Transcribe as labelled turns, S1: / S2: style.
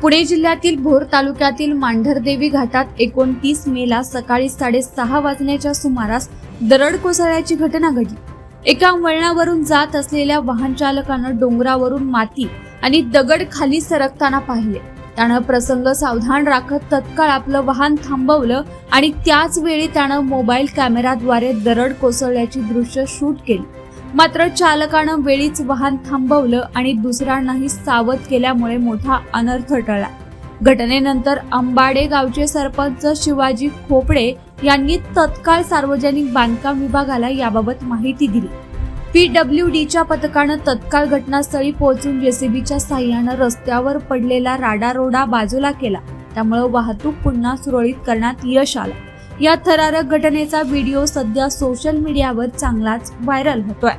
S1: पुणे जिल्ह्यातील भोर तालुक्यातील मांढरदेवी घाटात एकोणतीस मेला सकाळी साडेसहा वाजण्याच्या सुमारास दरड कोसळल्याची घटना घडली. एका वळणावरून जात असलेल्या वाहन चालकानं डोंगरावरून माती आणि दगड खाली सरकताना पाहिले. त्यानं प्रसंग सावधान राखत तत्काळ आपलं वाहन थांबवलं आणि त्याच वेळी त्यानं मोबाईल कॅमेराद्वारे दरड कोसळल्याची दृश्य शूट केली. मात्र चालकानं वेळीच वाहन थांबवलं आणि दुसऱ्यांनाही सावध केल्यामुळे मोठा अनर्थ टळला. घटनेनंतर अंबाडे गावचे सरपंच शिवाजी खोपडे यांनी तत्काळ सार्वजनिक बांधकाम विभागाला याबाबत माहिती दिली. पीडब्ल्यू डीच्या पथकानं तत्काळ घटनास्थळी पोहोचून जेसीबीच्या साह्यानं रस्त्यावर पडलेला राडारोडा बाजूला केला. त्यामुळे वाहतूक पुन्हा सुरळीत करण्यात यश आलं. या थरारक घटनेचा व्हिडिओ सध्या सोशल मीडियावर चांगलाच व्हायरल होतोय.